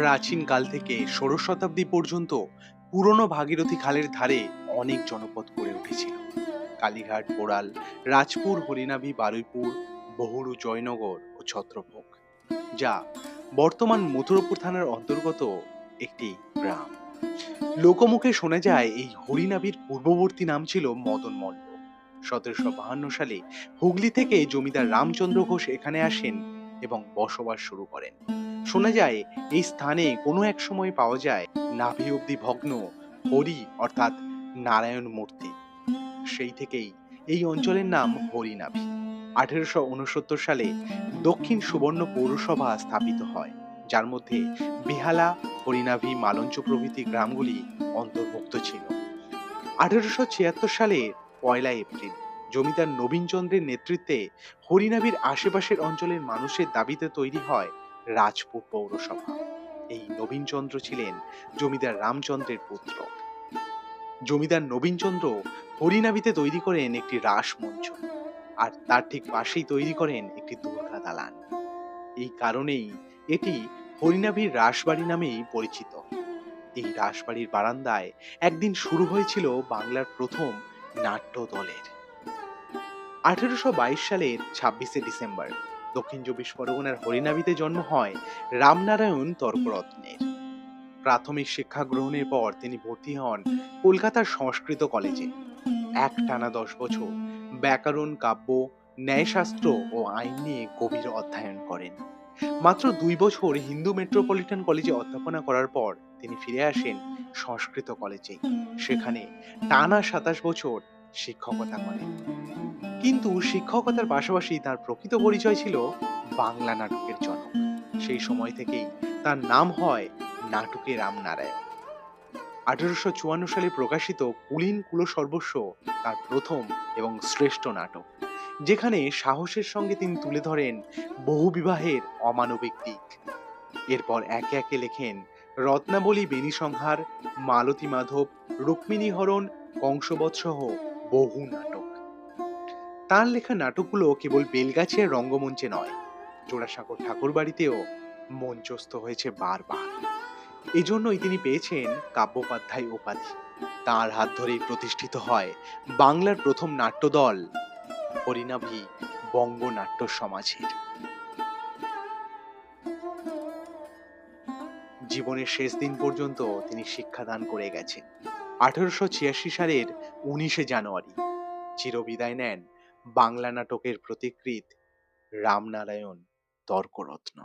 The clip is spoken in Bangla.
প্রাচীনকাল থেকে ষোড়শ শতাব্দী পর্যন্ত পুরনো ভাগীরথী খালের ধারে অনেক জনপদ গড়ে উঠেছিল। কালীঘাট বোড়াল রাজপুর, হরিনাভি, বারুইপুর, বহুরু, জয়নগর ও ছত্রভোগ, যা বর্তমান মথুরাপুর থানার অন্তর্গত একটি গ্রাম। লোকমুখে শোনা যায়, এই হরিনাভির পূর্ববর্তী নাম ছিল মদন মল্ল সতেরোশো বাহান্ন সালে হুগলি থেকে জমিদার রামচন্দ্র ঘোষ এখানে আসেন এবং বসবাস শুরু করেন। শোনা যায়, এই স্থানে কোনো এক সময় পাওয়া যায় নাভি অব্দি ভগ্ন, হরি অর্থাৎ নারায়ণ মূর্তি। সেই থেকেই এই অঞ্চলের নাম হরিনাভি আঠেরোশো উনসত্তর সালে দক্ষিণ সুবর্ণ পৌরসভা স্থাপিত হয়, যার মধ্যে বিহালা হরিনাভি মালঞ্চ প্রভৃতি গ্রামগুলি অন্তর্ভুক্ত ছিল। আঠেরোশো ছিয়াত্তর সালে পয়লা এপ্রিল জমিদার নবীনচন্দ্রের নেতৃত্বে হরিনাভির আশেপাশের অঞ্চলের মানুষের দাবিতে তৈরি হয় রাজপুর পৌরসভা। এই নবীনচন্দ্র ছিলেন জমিদার রামচন্দ্রের পুত্র। জমিদার নবীনচন্দ্র হরিনাভিতে তৈরি করেন একটি রাস মঞ্চ আর তার ঠিক পাশেই তৈরি করেন একটি দুর্গা দালান। এই কারণেই এটি হরিনাভির রাসবাড়ি নামেই পরিচিত। এই রাসবাড়ির বারান্দায় একদিন শুরু হয়েছিল বাংলার প্রথম নাট্য দলের আঠেরোশো বাইশ সালের ছাব্বিশে ডিসেম্বর। দক্ষিণ চব্বিশ পরগনার হরিনাভিতে জন্ম হয় রামনারায়ণ তর্করত্নের। প্রাথমিক শিক্ষা গ্রহণের পর তিনি ভর্তি হন কলকাতার সংস্কৃত কলেজে। এক টানা দশ বছর ব্যাকরণ, কাব্য, ন্যায়শাস্ত্র ও আইন নিয়ে গভীর অধ্যয়ন করেন। মাত্র দুই বছর হিন্দু মেট্রোপলিটন কলেজে অধ্যাপনা করার পর তিনি ফিরে আসেন সংস্কৃত কলেজে। সেখানে টানা সাতাশ বছর শিক্ষকতা করেন। কিন্তু শিক্ষকতার পাশাপাশি তার প্রকৃত পরিচয় ছিল বাংলা নাটকের জনক। সেই সময় থেকেই তার নাম হয় নাটকে রামনারায়ণ। আঠারোশো চুয়ান্ন সালে প্রকাশিত কুলীন কুল সর্বস্ব তার প্রথম এবং শ্রেষ্ঠ নাটক, যেখানে সাহসের সঙ্গে তিনি তুলে ধরেন বহু বিবাহের অমানবিক দিক। এরপর একে একে লেখেন রত্নাবলী বেণী সংহার, মালতী মাধব, রুক্মিণী হরণ কংসবৎ সহ বহু নাটক। তার লেখা নাটকগুলো কেবল বেলগাছিয়ার রঙ্গমঞ্চে নয় জোড়াসাঁকোর ঠাকুর বাড়িতেও মঞ্চস্থ হয়েছে বারবার। এজন্যই তিনি পেয়েছেন কাব্যোপাধ্যায় উপাধি। তার হাত ধরেই প্রতিষ্ঠিত হয় বাংলার প্রথম নাট্যদল হরিনাভি বঙ্গ নাট্য সমাজের। জীবনের শেষ দিন পর্যন্ত তিনি শিক্ষাদান করে গেছেন। আঠারোশো ছিয়াশি সালের উনিশে জানুয়ারি। চিরবিদায় নেন বাংলা নাটকের প্রতিকৃত রামনারায়ণ তর্করত্ন।